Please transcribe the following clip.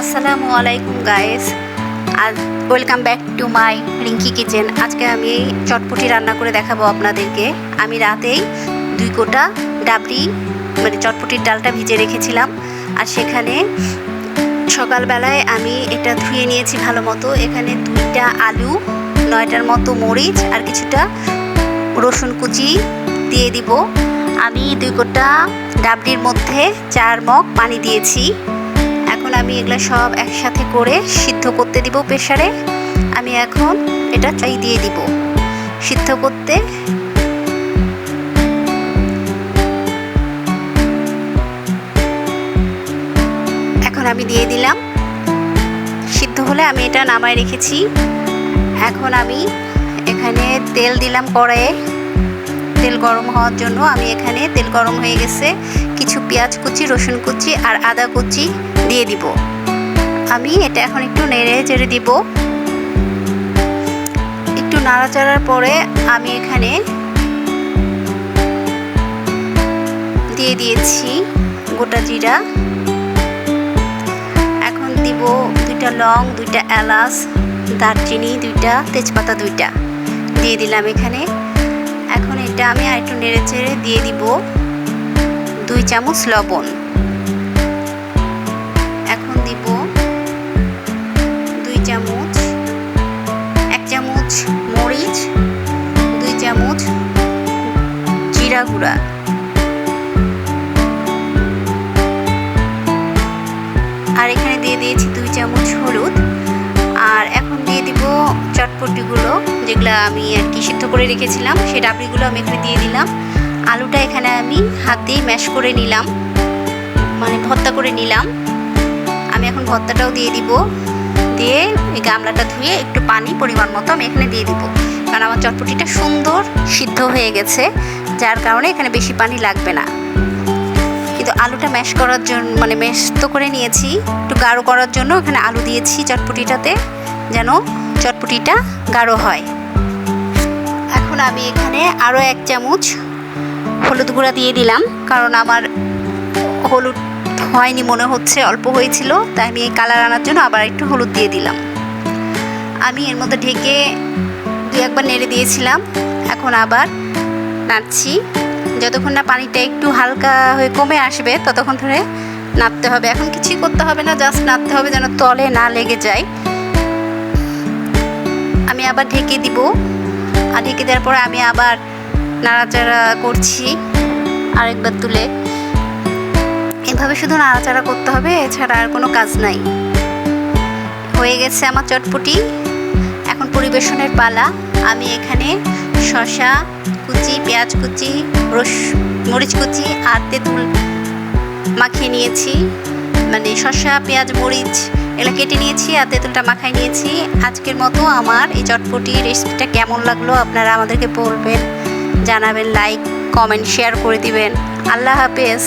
আসসালামু আলাইকুম guys R welcome back to my Rinki kitchen আজকে আমি চটপটি রান্না করে দেখাবো আপনাদেরকে। আমি রাতেই দুই কোটা ডাবরি মানে চটপটির ডালটা ভিজে রেখেছিলাম। আর সেখানে সকালবেলায় আমি এটা ধুয়ে নিয়েছি ভালো মতো। এখানে দুইটা আলু, নয়টার মতো মরিচ আর কিছুটা রসুন কুচি দিয়ে দিব। আমি দুই কোটা ডাবরির মধ্যে চার মগ পানি দিয়েছি। এখন আমি এগুলো সব একসাথে করে সিদ্ধ করতে দিব প্রেশারে আমি এখন এটা চাই দিয়ে দিব। সিদ্ধ করতে এখন আমি দিয়ে দিলাম। সিদ্ধ হলে আমি এটা নামায় রেখেছি। এখন আমি এখানে তেল দিলাম কড়াইয়ে। তেল গরম হওয়ার জন্য আমি এখানে তেল গরম হয়ে গেছে। কিছু পেঁয়াজ কুচি, রসুন কুচি আর আদা কুচি দিয়ে দিব। আমি এটা এখন একটু নেড়ে চেড়ে দিব। একটু নাড়াচাড়ার পরে আমি এখানে দিয়ে দিয়েছি গোটা জিরা। এখন দিব দুইটা লং, দুইটা এলাচ, দারচিনি দুইটা, তেজপাতা দুইটা। দিয়ে দিলাম এখানে। এটা আমি আর একটু নেড়ে চেড়ে দিয়ে দিব দুই চামচ লবণ। এখন দিব দুই চামচ, এক চামচ মরিচ, দুই চামচ জিরা গুঁড়া। আর এখানে দিয়ে দিয়েছি দুই চামচ হলুদ। আর এখন দিয়ে দিব চটপটিগুলো যেগুলো আমি আর কি সিদ্ধ করে রেখেছিলাম সেই ডাবড়িগুলো আমি এখানে দিয়ে দিলাম। আলুটা এখানে আমি হাত দিয়ে ম্যাশ করে নিলাম মানে ভর্তা করে নিলাম। আমি এখন ভর্তাটাও দিয়ে দিব, দিয়ে এই গামলাটা ধুয়ে একটু পানি পরিমাণ মতো আমি এখানে দিয়ে দিব। কারণ আমার চটপটিটা সুন্দর সিদ্ধ হয়ে গেছে, যার কারণে এখানে বেশি পানি লাগবে না। কিন্তু আলুটা ম্যাশ করার জন্য মানে ম্যাশ তো করে নিয়েছি, একটু গাঢ় করার জন্য এখানে আলু দিয়েছি চটপটিটাতে, যেন চটপটিটা গাঢ় হয়। আমি এখানে আরও এক চামচ হলুদ গুঁড়া দিয়ে দিলাম, কারণ আমার হলুদ হয়নি, মনে হচ্ছে অল্প হয়েছিল, তাই আমি এই কালার আনার জন্য আবার একটু হলুদ দিয়ে দিলাম। আমি এর মধ্যে ঢেকে দু একবার নেড়ে দিয়েছিলাম, এখন আবার নাড়ছি। যতক্ষণ না পানিটা একটু হালকা হয়ে কমে আসবে, ততক্ষণ ধরে নাড়তে হবে। এখন কিছুই করতে হবে না, জাস্ট নাড়তে হবে যেন তলে না লেগে যায়। আমি আবার ঢেকে দিব আর ঢেকে দেওয়ার পরে আমি আবার নাড়াচাড়া করছি আরেকবার তুলে। এভাবে শুধু নাড়াচাড়া করতে হবে, এছাড়া আর কোনো কাজ নাই। হয়ে গেছে আমার চটপটি। এখন পরিবেশনের পালা। আমি এখানে শশা কুচি, পেঁয়াজ কুচি, রস, মরিচ কুচি আর তেঁতুল মাখিয়ে নিয়েছি। মানে শসা, পেঁয়াজ, মরিচ এগুলো কেটে নিয়েছি আর তেঁতুলটা মাখাই নিয়েছি। আজকের মতো আমার এই চটপটি রেসিপিটা কেমন লাগল আপনারা আমাদেরকে বলবেন, জানাবেন লাইক কমেন্ট শেয়ার করে দিবেন। আল্লাহ হাফেজ।